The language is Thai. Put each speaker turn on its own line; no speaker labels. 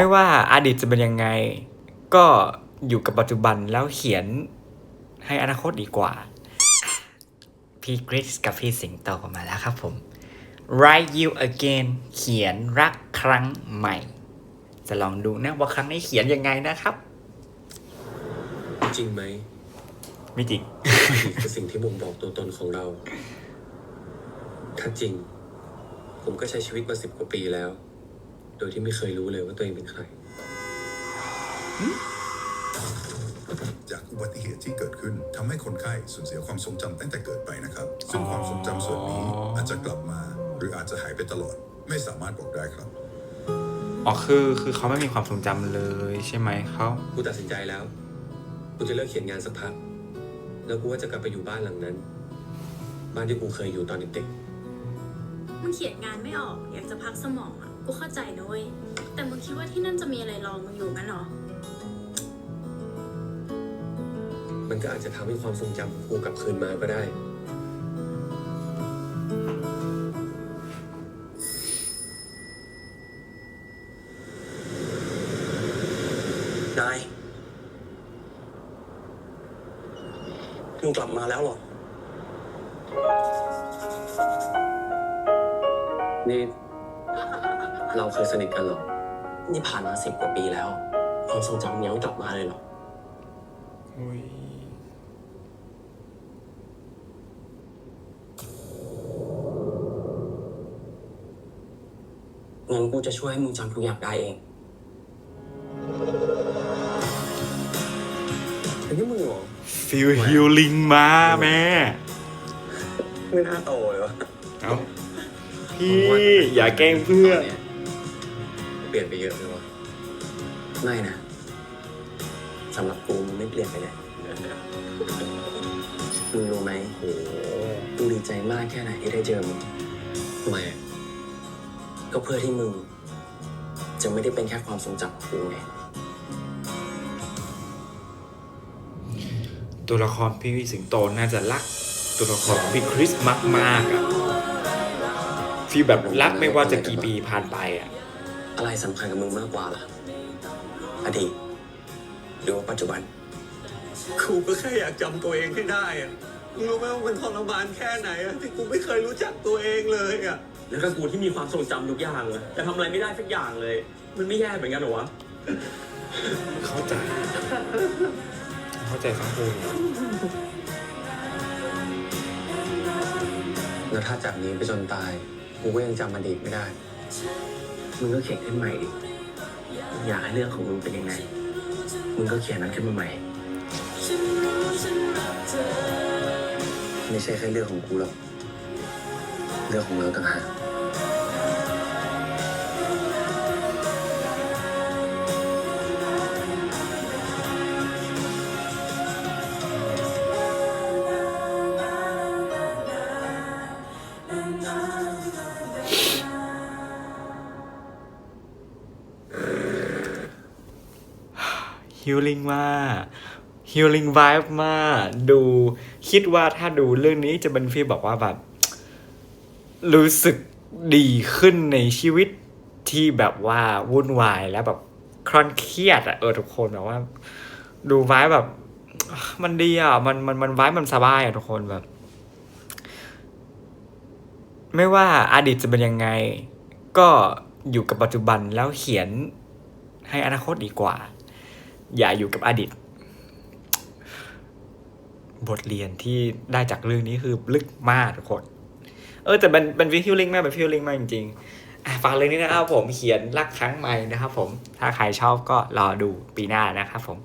ไม่ว่าอดีตจะเป็นยังไง ก็อยู่กับปัจจุบันแล้วเขียนให้อนาคตดีกว่า พี่คริสกับพี่สิงโตมาแล้วครับผม Write You Again เขียนรักครั้งใหม่ จะลองดูนะว่าครั้งนี้เขียนยังไงนะครับ
จริงไหม
ไม่จริง
อดีตคือสิ่งที่บ่งบอกตัวตนของเรา ถ้าจริง ผมก็ใช้ชีวิตมาสิบกว่าปีแล้ว โดยที่ไม่เคยรู้เลยว่าตัวเองเป็นใคร
จากอุบัติเหตุที่เกิดขึ้นทำให้คนไข้สูญเสียความทรงจำตั้งแต่เกิดไปนะครับ ซึ่งความทรงจำส่วนนี้อาจจะกลับมา หรืออาจจะหายไปตลอด ไม่สามารถบอกได้ครับ
อ๋อคือคือเขาไม่มีความทรงจำเลยใช่ไหมเขา
กูตัดสินใจแล้ว กูจะเลิกเขียนงานสักพัก แล้วกูว่าจะกลับไปอยู่บ้านหลังนั้น บ้านที่กูเคยอยู่ตอนเด็ก
มึงเขียนงานไม่ออก อยากจะพักสมองอะ กูเข้าใจนะเว้ย แต่มึงคิดว่าที่นั่นจะมีอะไรรองมึงอยู่งั้นเหรอ
ๆมันก็อาจจะทำให้ความทรงจำของกูกลับคืนมาก็ได้
นายมึงกลับมาแล้วเหรอ
นี่ เราเคยสนิทกันเหรอ
นี่ผ่านมาสิบกว่าปีแล้ว ความทรงจำยังไม่กลับมาเลยเหรอ
อุ๊ย
งั้นกูจะช่วยให้มึงจำทุกอย่างได้เอง
เป็นที่มึงเหรอ
ฟิลฮิลลิงมาแม่
ไม่น่าโตเลยวะ
เอาพี่อย่าแกล้งเพื่อน
เปลี่ยนไปเยอะเลยวะ
ไม่นะสำหรับกูมึงไม่เปลี่ยนไปเลยมึงรู้ไหม
โอ้โห
กูดีใจมากแค่ไหนที่ได้เจอมึง
ทำไมอะ
ก็เพื่อที่มึง จะไม่ได้เป็นแค่ความทรงจำของกูไง
ตัวละครพี่สิงโตน่าจะรัก ตัวละครพี่คริสมากๆอะฟีลแบบรักไม่ว่าจะกี่ปีผ่านไปอะ
อะไรสำคัญกับมึงมากกว่าล่ะ อดีตหรือว่าปัจจุบัน
กูก็แค่อยากจำตัวเองให้ได้อะมึงรู้ไหมว่ามันทรมานแค่ไหนอะที่กูไม่เคยรู้จักตัวเองเลยอะ
แล้วก็กูที่มีความทรงจำทุกอย่างเลยแต่ทำอะไรไม่ได้สักอย่างเลย มันไม่แย่เหมือนกันเหรอวะ
เข้าใจ เข้าใจทั้งคู่เลย
แล้วถ้าจากนี้ไปจนตาย กูก็ยังจำอดีตไม่ได้
มึงก็เขียนขึ้นใหม่ดิมึงอยากให้เรื่องของมึงเป็นยังไง มึงก็เขียนนั้นขึ้นมาใหม่ ไม่ใช่แค่เรื่องของกูหรอก เรื่องของเราต่างหาก
ฮิลลิ่งมากฮิลลิ่งไวบ์มาก ดูคิดว่าถ้าดูเรื่องนี้จะเป็นฟีลบอกว่าแบบ รู้สึกดีขึ้นในชีวิตที่แบบว่าวุ่นวายแล้วแบบครอนเครียดอะเออทุกคนแบบว่า ดูไวบ์แบบ มันดีอะมันมันมันไวบ์มันสบายอะทุกคนแบบ ไม่ว่าอดีตจะเป็นยังไง ก็อยู่กับปัจจุบันแล้วเขียนให้อนาคตดีกว่า อย่าอยู่กับอดีต บทเรียนที่ได้จากเรื่องนี้คือลึกมากทุกคน เออแต่เป็นเป็นฟิลลิ่งมากเป็นฟิลลิ่งมากจริงๆฟังเรื่องนี้นะครับผมเขียนรักครั้งใหม่นะครับผม ถ้าใครชอบก็รอดูปีหน้านะครับผม